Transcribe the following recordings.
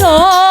No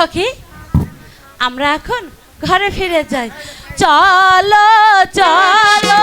সখী আমরা এখন ঘরে ফিরে যাই। চলো চলো